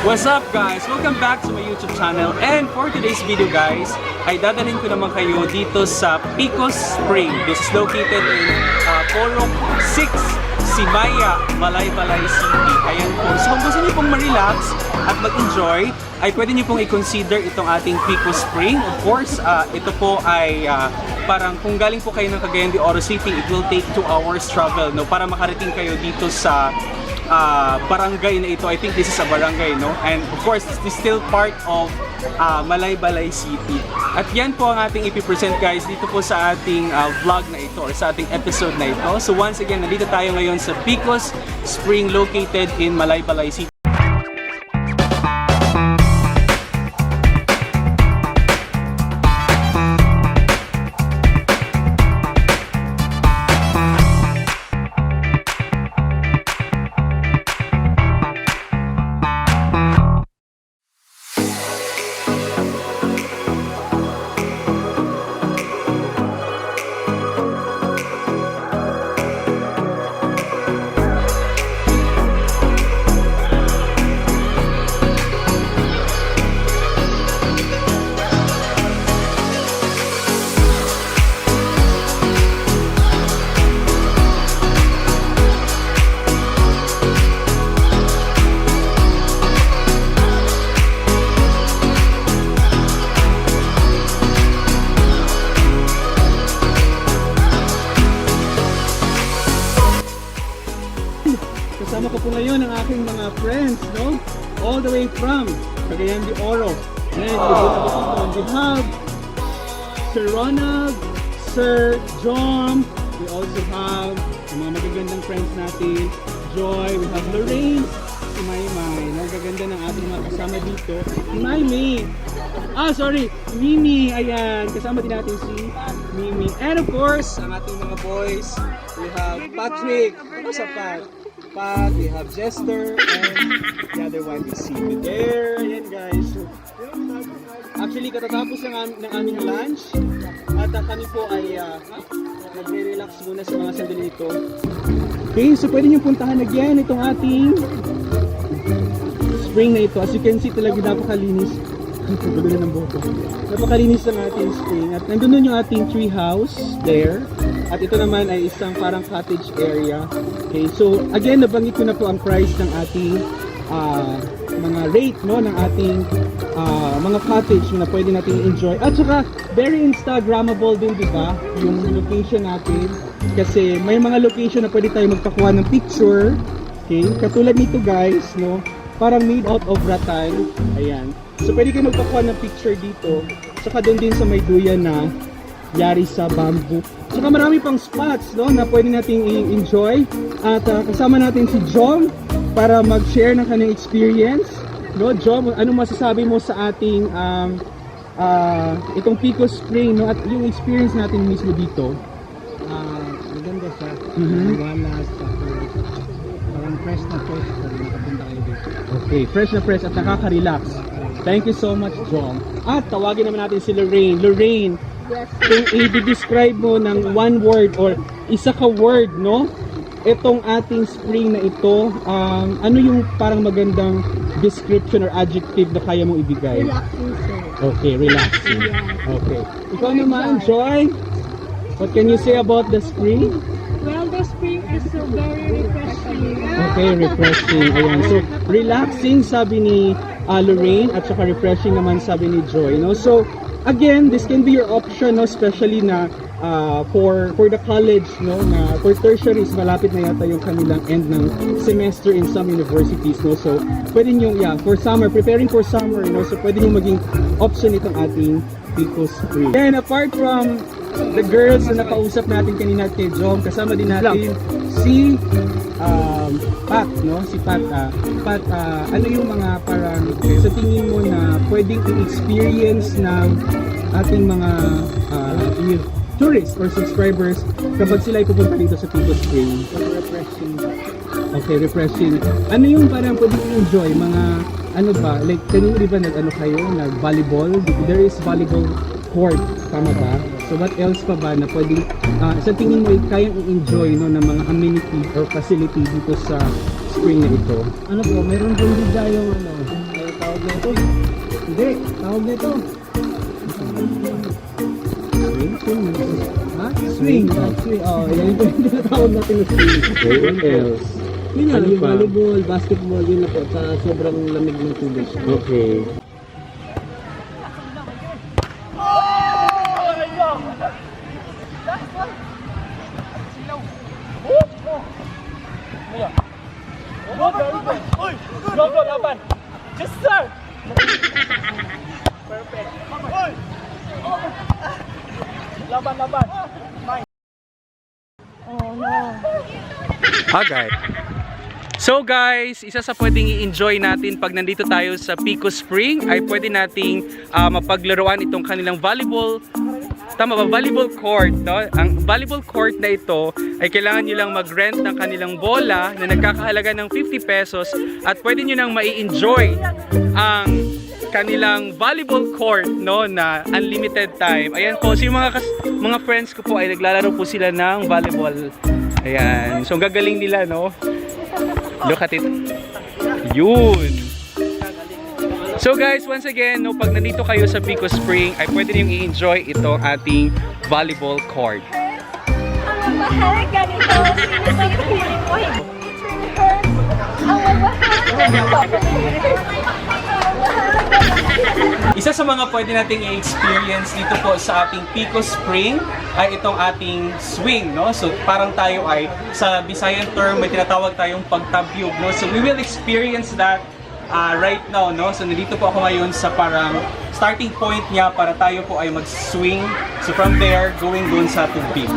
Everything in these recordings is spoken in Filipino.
What's up guys? Welcome back to my YouTube channel and for today's video guys ay dadalhin ko naman kayo dito sa Picos Spring. This is located in uh, Porok 6, Simaya, Malaybalay City. Ayan po. So kung gusto niyo pong ma-relax at mag-enjoy ay pwede niyo pong i-consider itong ating Picos Spring. Of course, uh, ito po ay uh, parang kung galing po kayo ng Cagayan de Oro City, it will take 2 hours travel no para makarating kayo dito sa uh, barangay na ito. I think this is a barangay, no? And of course, is still part of uh, Malaybalay City. At yan po ang ating ipipresent guys dito po sa ating uh, vlog na ito or sa ating episode na ito. So once again, nandito tayo ngayon sa Picos Spring located in Malaybalay City. Friends, no? All the way from Cagayan de Oro. And we have Sir Ronald, Sir John, we also have ang mga magagandang friends natin, Joy, we have Lorraine, si Maymay, nagaganda ng ating mga kasama dito. Maymay! Ah, sorry, Mimi, ayan, kasama din natin si Mimi. And of course, ang ating mga boys, we have Patrick, ano sa Pat? Pat, we have Jester, and the other one is si there. Ayan guys. Actually, katatapos ng, am- ng aming lunch, at uh, kami po ay uh, nagre-relax muna sa mga sandali ito. Okay, so pwede nyo puntahan again itong ating spring na ito. As you can see, talaga napakalinis. Gulo na ng buhok. Napakalinis ng ating spring. At nandun yung ating tree house there. At ito naman ay isang parang cottage area. Okay, so again, nabanggit ko na po ang price ng ating ah, mga rate no ng ating ah, mga cottage na pwede natin enjoy. At saka very instagrammable din, di ba? Yung location natin. Kasi may mga location na pwede tayo magpakuha ng picture. Okay, katulad nito guys, no? Parang made out of rattan. Ayan. So pwede kayo magpakuha ng picture dito. Saka doon din sa may duyan na yari sa bamboo. Saka marami pang spots no na pwede nating i-enjoy. At ah, kasama natin si John para mag-share ng kanyang experience. No, John, ano masasabi mo sa ating um, ah, itong Pico Spring no at yung experience natin mismo dito? Ah, maganda siya. Mhm. Walas, tapos parang fresh na fresh Okay, fresh na fresh at nakaka-relax. Thank you so much, John. At tawagin naman natin si Lorraine. Lorraine, kung i-describe mo ng one word or isa ka word, no? Itong ating spring na ito, um, ano yung parang magandang description or adjective na kaya mong ibigay? Relaxing sir. Okay, relaxing. Okay. Ikaw naman, Joy, what can you say about the spring? Well, the spring is so very refreshing. Okay, refreshing. Ayan. So, relaxing sabi ni uh, Lorraine at saka refreshing naman sabi ni Joy, no? So, again, this can be your option, no? Especially na uh, for for the college, no? Na for tertiaries, malapit na yata yung kanilang end ng semester in some universities, no? So, pwede nyo, yeah, for summer, preparing for summer, no? So, pwede nyo maging option itong ating Pico Spring. And apart from the girls na nakausap natin kanina kay Jom, kasama din natin si um, Pat, no? Si Pat, ah, Pat, ah, ano yung mga parang sa tingin mo na pwedeng i-experience ng ating mga yung tourists or subscribers kapag sila ay pupunta dito sa Pico Spring? Refreshing. Okay, refreshing. Ano yung parang pwede enjoy mga ano ba? Like kanina di ba nag ano kayo, nag volleyball? There is volleyball court, tama ba? So what else pa ba na pwedeng ah, sa tingin mo ay kayang i-enjoy no ng mga amenity or facility dito sa spring na ito? Ano po, meron din din yung ano, Tawag na ito. Hindi, tawag na ito. Swing? Swing na. Ha? Swing. Ah, swing. Oh, yan ito yung tinatawag natin na swing. Okay, what else? Yun nga, Ano yung volleyball, basketball, yun na po, sa sobrang lamig ng tubig. Okay. Okay. So guys, isa sa pwedeng i-enjoy natin pag nandito tayo sa Pico Spring ay pwede nating ah, mapaglaruan itong kanilang volleyball Tama ba? Volleyball court, no? Ang volleyball court na ito ay kailangan nyo lang mag-rent ng kanilang bola na nagkakahalaga ng 50 pesos at pwede nyo nang mai-enjoy ang kanilang volleyball court, no? Na unlimited time. Ayan po, so yung mga, mga friends ko po ay naglalaro po sila ng volleyball. Ayan. So, gagaling nila, no? Look at it. Yun. So guys, once again, no, pag nandito kayo sa Pico Spring, ay pwede niyong i-enjoy itong ating volleyball court. Isa sa mga pwede nating i-experience dito po sa ating Pico Spring ay itong ating swing, no? So parang tayo ay sa Visayan term may tinatawag tayong pagtabyog, no? So we will experience that uh, right now, no? So nandito po ako ngayon sa parang starting point niya para tayo po ay mag-swing. So from there, going doon sa tubig.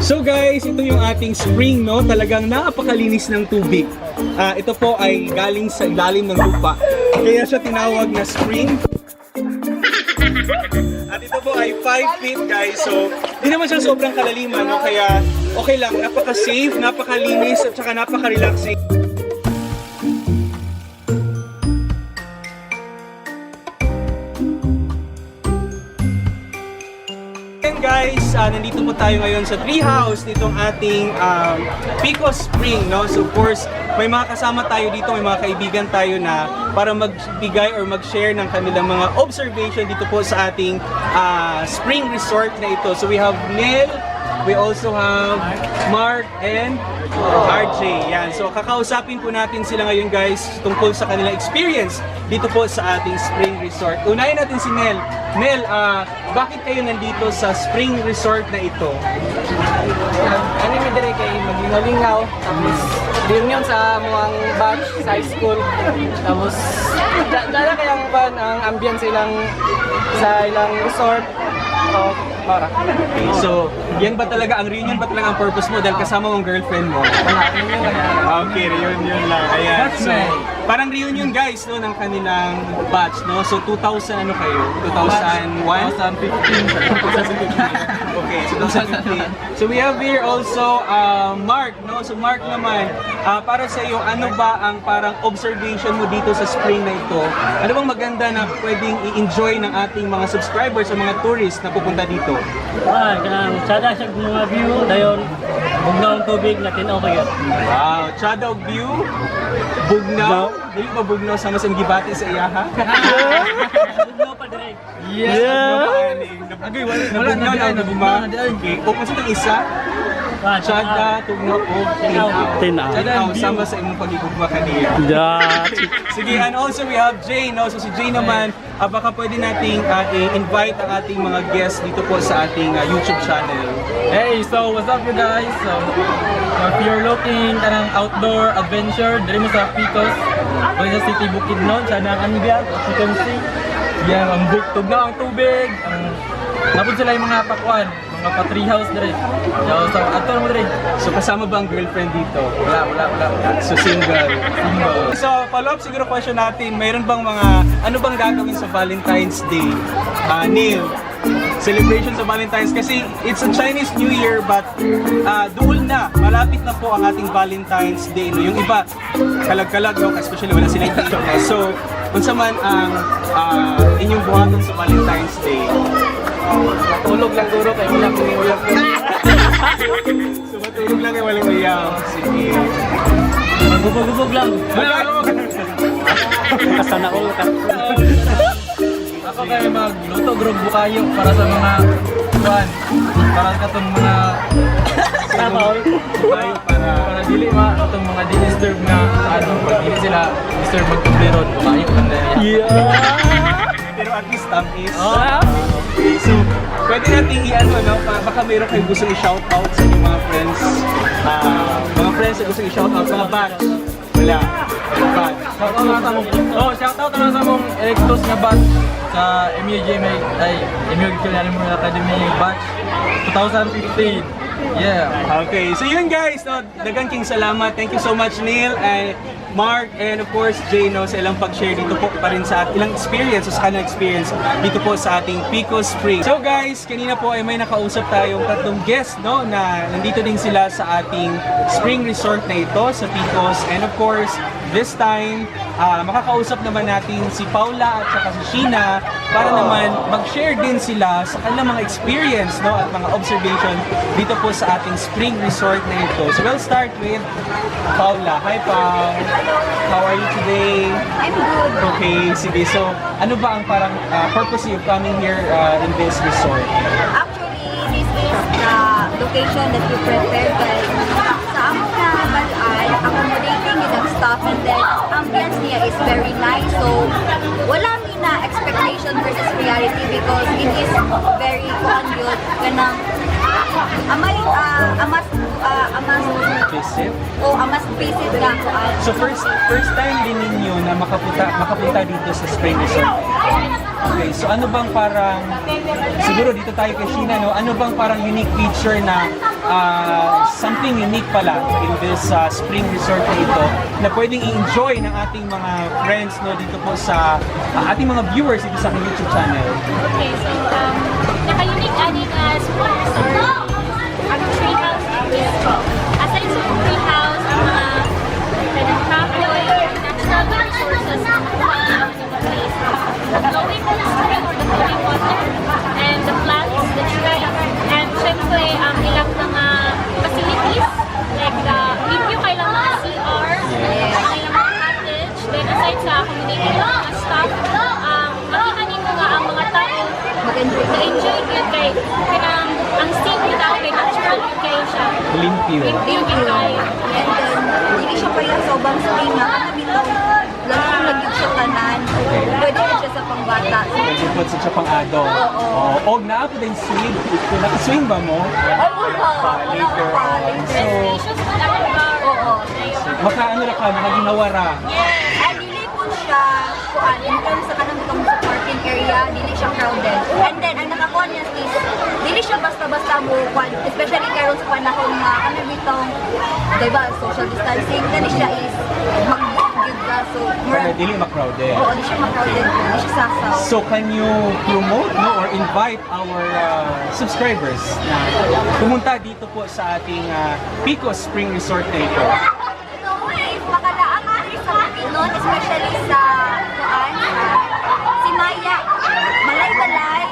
So guys, ito yung ating spring, no? Talagang napakalinis ng tubig. Ah, ito po ay galing sa ilalim ng lupa. Kaya siya tinawag na spring. At ito po ay 5 feet guys. So, di naman siya sobrang kalaliman, no? Kaya okay lang, napaka-safe, napakalinis at saka napaka-relaxing. Guys, ah, nandito po tayo ngayon sa treehouse nitong ating um, Pico Spring, no? So of course, may mga kasama tayo dito, may mga kaibigan tayo na para magbigay or mag-share ng kanilang mga observation dito po sa ating ah, spring resort na ito. So we have Neil, we also have Mark and RJ. Yan. So kakausapin po natin sila ngayon guys tungkol sa kanilang experience dito po sa ating spring resort. Unahin natin si Nel. Nel, ah, bakit kayo nandito sa spring resort na ito? Ano yung dire kay maglingaw-lingaw, tapos reunion sa muang batch sa high school. Tapos da- dala kayang ban ang ambience ilang sa ilang resort. O para. So yan ba talaga ang reunion ba talaga ang purpose mo dahil kasama mong girlfriend mo? Wala reunion kaya. Okay, reunion lang. Ayan. So. Parang reunion guys no ng kanilang batch no. So 2000 ano kayo? 2001? 2015. okay, so 2015. So we have here also uh, Mark no. So Mark naman, ah, para sa iyo ano ba ang parang observation mo dito sa spring na ito? Ano bang maganda na pwedeng i-enjoy ng ating mga subscribers o mga tourists na pupunta dito? Ah, kanang sada siya mga view dayon bugnaw ang tubig na tinaw kayo. Wow, Chadaw View, Bugnaw. Dili ba Bugnaw sama sa gibati sa iyaha? Bugnaw pa direct. Yes! Yeah. Agay, wala na Bugnaw na nabuma. Okay, kung itong isa, Ah, Chada, Tugnaw, o Tinaw. Tinaw. Sama sa imong pagigugma kanina. Sige, and also we have Jay, no? So si Jay naman, ah, baka pwede nating ah, i-invite ang ating mga guests dito po sa ating ah, YouTube channel. Hey, so what's up you guys? So, if you're looking kanang outdoor adventure, diri mo sa Picos, sa City Bukidnon, sa nang ambiance, as you can see. Yan, ang buk tugnaw ang tubig. Ang Napod sila yung mga pakwan, mga pa-tree house diri. So, so ato mo diri. So kasama ba ang girlfriend dito? Wala, wala, wala. So single. Single. So follow-up siguro question natin, mayroon bang mga, ano bang gagawin sa Valentine's Day? Ah, Neil, celebration sa Valentine's kasi it's a Chinese New Year but ah dual na, malapit na po ang ating Valentine's Day. No? Yung iba, kalag-kalag, no? especially wala silang dito. So, unsa man ang ah, inyong buhaton sa Valentine's Day? Tulog lang duro kay wala ko ulam. So matulog lang kay walang uyaw. Sige. Gubog-gubog lang. Sana all ka. Ako kay magluto grog bukayo para sa mga kuan. Para katong mga all. bukayo para para dili ma katong mga di-disturb nga ano pag dili sila disturb magkumbiron bukayo man dahil. Pero at least tamis. Oh. Okay, so pwede nating i-ano, no? Baka mayroon kayong gusto i-shoutout sa inyong mga friends. Ah, mga friends na gusto i-shoutout, mga batch. Wala. Batch. Shoutout na sa mong Oh, shoutout na sa mong Electos nga batch sa MUJ may ay MUJ Culinary Academy batch 2015. Yeah. Okay, so yun guys, no, dagang king salamat. Thank you so much Neil and Mark and of course Jay sa ilang pag-share dito po pa rin sa ilang experience sa kanilang experience dito po sa ating Pico Spring. So guys, kanina po ay may nakausap tayong tatlong guest no na nandito din sila sa ating spring resort na ito sa Picos and of course this time ah, makakausap naman natin si Paula at saka si Sheena para naman mag-share din sila sa kanilang mga experience no at mga observation dito po sa ating spring resort na ito. So we'll start with Paula. Hi Pau! How are you today? I'm good. Okay, sige. So ano ba ang parang ah, purpose of coming here ah, in this resort? Actually, this is the location that we prepared guys. With ang staff and then ambience niya is very nice. So, wala na expectation versus reality because it is very fun yun. Kanang, amay, uh, amas, uh, amas, Visit? o amas visit nga ko. So first first time din ninyo na makapunta makapunta dito sa spring resort. Okay, so ano bang parang siguro dito tayo kay Sheena no, ano bang parang unique feature na ah, something unique pala in this ah, spring resort na ito na pwedeng i-enjoy ng ating mga friends no dito po sa ah, ating mga viewers dito sa aking YouTube channel. Okay, so um, naka-unique adding uh, spring resort มี siya. Limpyo. Kayo. And then, hindi siya pa yung sobrang spring nga. Ano bitaw, lagi lagi siya tanan. Pwede rin siya sa pangbata. So, Nagpupot sa Chapang Ado. Oo. Oh, og naa po din swing. Naka-swing ba mo? wala. Wala later. na bar. Oo. Maka ano ra ka, makaginawa Ay, dili po siya, kuan, in terms sa kanang itong sa parking area, dili siya crowded. And then, ang nakakuha niya is, dili siya basta-basta mo, kuan, especially karon sa panahon nga, ano bitong, diba, social distancing, dili siya is, ka, so, murag, dili ma-crowded. oo, di siya mag-crowded, di siya sasaw. So can you promote no or invite our uh, subscribers na pumunta dito po sa ating uh, Pico Spring Resort na ito? So, if makalaan ka rin sa Pinon, especially sa kuan, si Maya, malay-balay,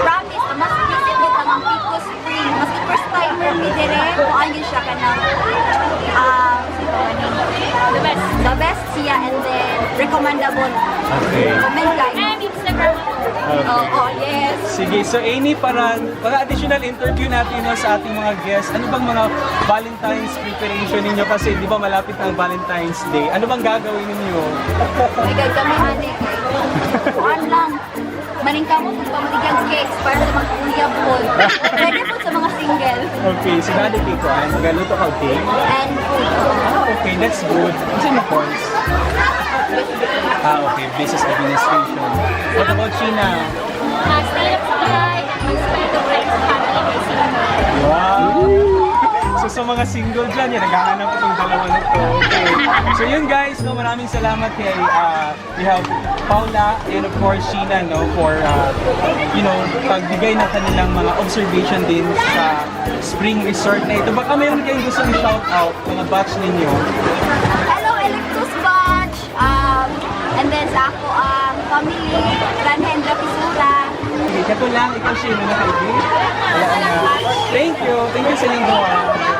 promise, na mas visit nyo ang Pico Spring. Mas mo dire, kuan yun siya ka ng, um, The best. the best siya and then recommendable. Okay. Comment guys. And Instagram ako. Oo, oh, yes. Sige, so Amy, para mga additional interview natin no, sa ating mga guests, ano bang mga Valentine's preparation ninyo? Kasi di ba malapit ang Valentine's Day. Ano bang gagawin ninyo? May guys, kami ane. Kuan lang. Maning kamo kung pamaligyan cakes para sa mga uyab po. Pwede po sa mga single. Okay, so dali ko ay magaluto ka okay? And food. Ah, okay, that's good. What's in the course? Ah, okay, business administration. What about single. Wow! So sa mga single dyan, yan, naghahanap itong dalawa na to. Okay. So yun guys, no, maraming salamat kay, uh, we have Paula and of course Sheena, no, for, uh, you know, pagbigay ng kanilang mga observation din sa spring resort na ito. Baka meron kayong gusto i-shout out, mga batch ninyo. Hello, Electus Batch! Um, and then sa ako ang family, Ranhendra Pisura. Okay, kato lang, ikaw. Wala na. Thank you. Thank you sa inyong gawa.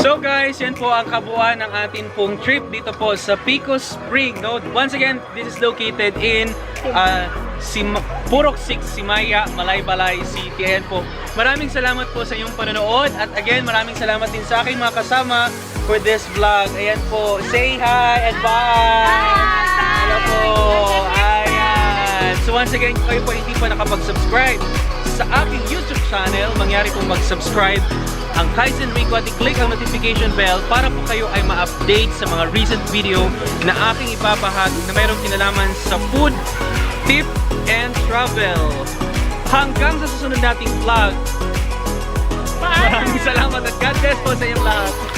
So guys, yan po ang kabuuan ng atin pong trip dito po sa Pico Spring. No? Once again, this is located in uh, Sim Purok 6, Simaya, Malaybalay City. Ayan po. Maraming salamat po sa inyong panonood. At again, maraming salamat din sa aking mga kasama for this vlog. Ayan po. Say hi and bye! Hello po. Ayan. So once again, kayo po hindi pa nakapag-subscribe sa aking YouTube channel, mangyari pong mag-subscribe ang Kaizen Rico at i-click ang notification bell para po kayo ay ma-update sa mga recent video na aking ipapahagi na mayroong kinalaman sa food, tip, and travel. Hanggang sa susunod nating vlog. Maraming salamat at God bless po sa inyong lahat.